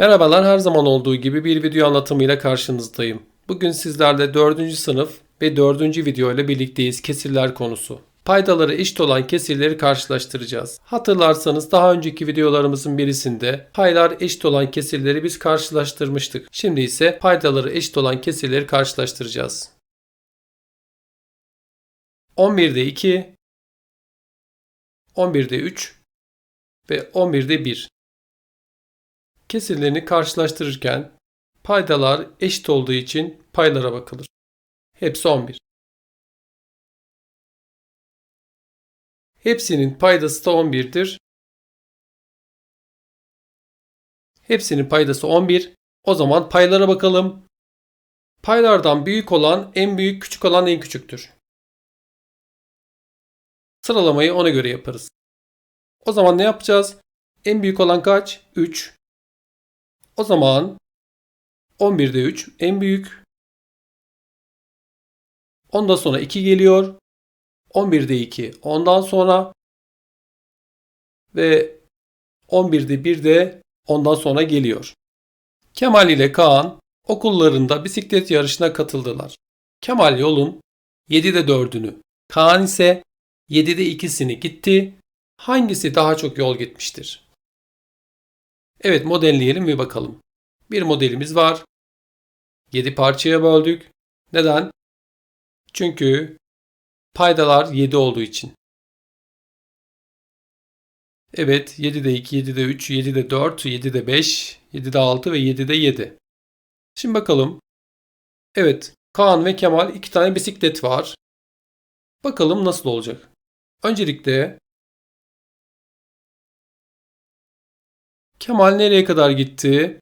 Merhabalar her zaman olduğu gibi bir video anlatımıyla karşınızdayım. Bugün sizlerle 4. sınıf ve 4. video ile birlikteyiz kesirler konusu. Paydaları eşit olan kesirleri karşılaştıracağız. Hatırlarsanız daha önceki videolarımızın birisinde paylar eşit olan kesirleri biz karşılaştırmıştık. Şimdi ise paydaları eşit olan kesirleri karşılaştıracağız. 11'de 2, 11'de 3 ve 11'de 1 kesirlerini karşılaştırırken paydalar eşit olduğu için paylara bakılır. Hepsi 11. Hepsinin paydası da 11'dir. Hepsinin paydası 11. O zaman paylara bakalım. Paylardan büyük olan en büyük, küçük olan en küçüktür. Sıralamayı ona göre yaparız. O zaman ne yapacağız? En büyük olan kaç? 3. O zaman 11'de 3 en büyük. Ondan sonra 2 geliyor. 11'de 2 ondan sonra ve 11'de 1 de ondan sonra geliyor. Kemal ile Kaan okullarında bisiklet yarışına katıldılar. Kemal yolun 7'de 4'ünü, Kaan ise 7'de 2'sini gitti. Hangisi daha çok yol gitmiştir? Evet modelleyelim ve bakalım. Bir modelimiz var. 7 parçaya böldük. Neden? Çünkü paydalar 7 olduğu için. Evet 7'de 2, 7'de 3, 7'de 4, 7'de 5, 7'de 6 ve 7'de 7. Şimdi bakalım. Evet Kaan ve Kemal iki tane bisiklet var. Bakalım nasıl olacak. Öncelikle Kemal nereye kadar gitti?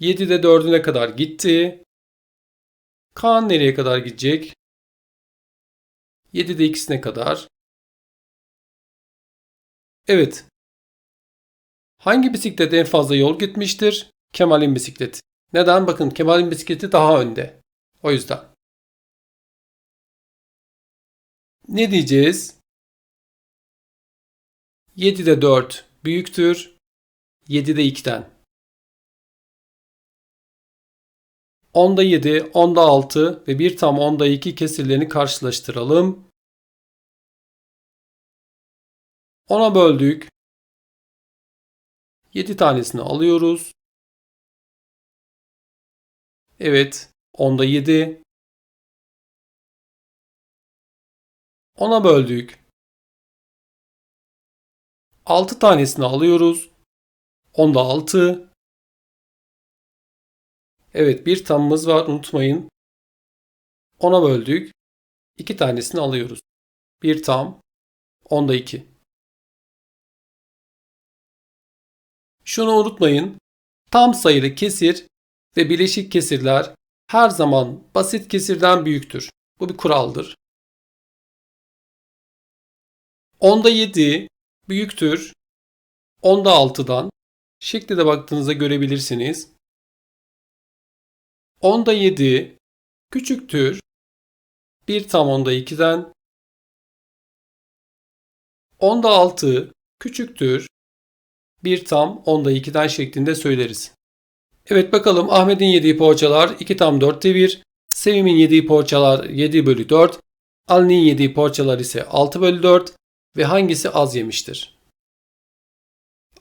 7'de 4'üne kadar gitti. Kaan nereye kadar gidecek? 7'de 2'sine kadar. Evet. Hangi bisiklet en fazla yol gitmiştir? Kemal'in bisikleti. Neden? Bakın Kemal'in bisikleti daha önde. O yüzden. Ne diyeceğiz? 7'de 4 büyüktür. 7'de 2'den. 10'da 7, 10'da 6 ve 1 tam 10'da 2 kesirlerini karşılaştıralım. 10'a böldük. 7 tanesini alıyoruz. Evet, 10'da 7. 10'a böldük. 6 tanesini alıyoruz. 10'da 6. Evet bir tamımız var unutmayın. 10'a böldük. 2 tanesini alıyoruz. Bir tam. 10'da 2. Şunu unutmayın. Tam sayılı kesir ve bileşik kesirler her zaman basit kesirden büyüktür. Bu bir kuraldır. 10'da 7 büyüktür 10'da 6'dan. Şekli de baktığınızda görebilirsiniz. 10'da 7 küçüktür 1 tam 10'da 2'den. 10'da 6 küçüktür 1 tam 10'da 2'den şeklinde söyleriz. Evet bakalım Ahmet'in yediği poğaçalar 2 tam 4'te 1. Sevim'in yediği poğaçalar 7 bölü 4. Ali'nin yediği poğaçalar ise 6 bölü 4 ve hangisi az yemiştir?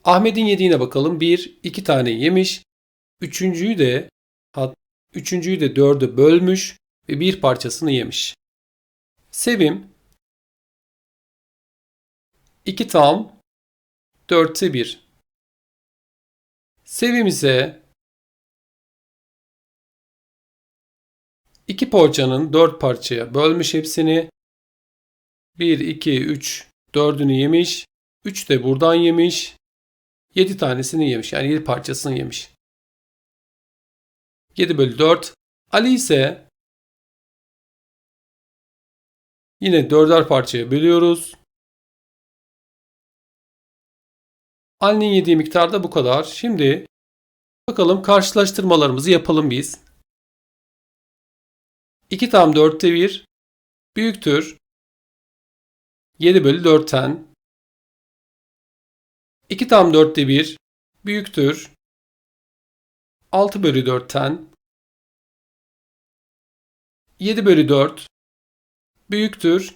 Ahmet'in yediğine bakalım. 1, 2 tane yemiş. Üçüncüyü de üçüncüyü de 4'e bölmüş ve bir parçasını yemiş. Sevim 2 tam 4'te 1. Sevim ise 2 poğaçanın 4 parçaya bölmüş hepsini. 1, 2, 3, 4'ünü yemiş. 3 de buradan yemiş. 7 tanesini yemiş. Yani 7 parçasını yemiş. 7 bölü 4. Ali ise yine 4'er parçaya bölüyoruz. Ali'nin yediği miktar da bu kadar. Şimdi bakalım karşılaştırmalarımızı yapalım biz. 2 tam 4'te 1 büyüktür 7 bölü 4'ten 2 tam 4'te 1 büyüktür 6 bölü 4'ten 7 bölü 4 büyüktür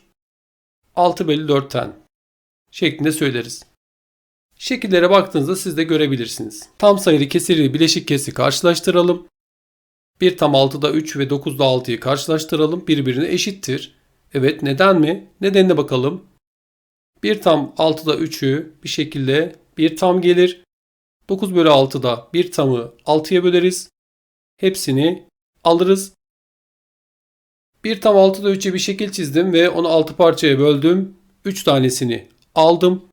6 bölü 4'ten şeklinde söyleriz. Şekillere baktığınızda siz de görebilirsiniz. Tam sayılı kesiri bileşik kesi karşılaştıralım. 1 tam 6'da 3 ve 9'da 6'yı karşılaştıralım. Birbirine eşittir. Evet neden mi? Nedenine bakalım. 1 tam 6'da 3'ü bir şekilde 1 tam gelir. 9 bölü 6'da 1 tamı 6'ya böleriz. Hepsini alırız. 1 tam 6'da 3'e bir şekil çizdim ve onu 6 parçaya böldüm. 3 tanesini aldım.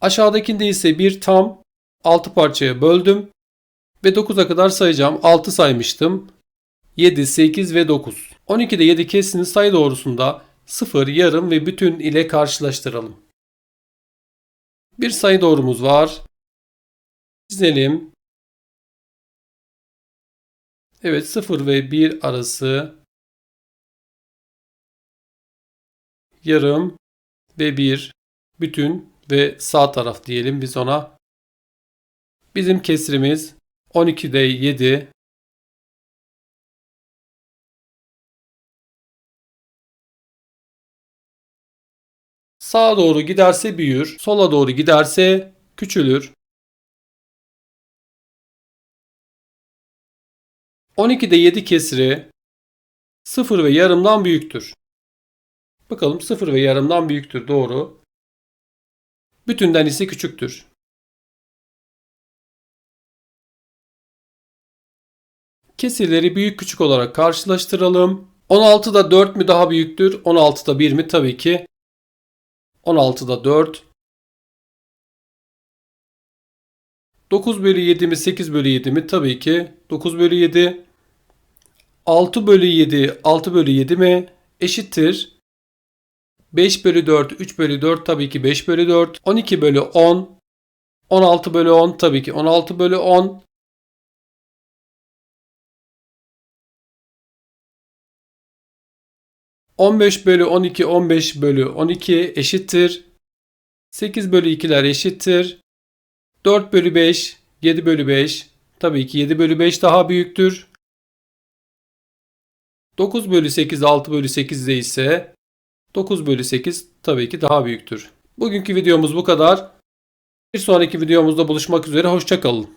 Aşağıdakinde ise bir tam 6 parçaya böldüm ve 9'a kadar sayacağım. 6 saymıştım. 7, 8 ve 9. 12'de 7 kesini sayı doğrusunda 0, yarım ve bütün ile karşılaştıralım. Bir sayı doğrumuz var. Çizelim. Evet 0 ve 1 arası yarım ve 1 bütün ve sağ taraf diyelim biz ona. Bizim kesrimiz 12'de 7 Sağa doğru giderse büyür, sola doğru giderse küçülür. 12'de 7 kesri 0 ve yarımdan büyüktür. Bakalım 0 ve yarımdan büyüktür doğru. Bütünden ise küçüktür. Kesirleri büyük küçük olarak karşılaştıralım. 16'da 4 mü daha büyüktür? 16'da 1 mi? Tabii ki 16'da 4. 9 bölü 7 mi 8 bölü 7 mi? Tabii ki 9 bölü 7. 6 bölü 7 6 bölü 7 mi? Eşittir. 5 bölü 4 3 bölü 4 tabii ki 5 bölü 4. 12 bölü 10 16 bölü 10 tabii ki 16 bölü 10. ...15 bölü 12, 15 bölü 12 eşittir. 8 bölü 2'ler eşittir. 4 bölü 5, 7 bölü 5. Tabii ki 7 bölü 5 daha büyüktür. 9 bölü 8, 6 bölü 8 de ise 9 bölü 8 tabii ki daha büyüktür. Bugünkü videomuz bu kadar. Bir sonraki videomuzda buluşmak üzere. Hoşçakalın.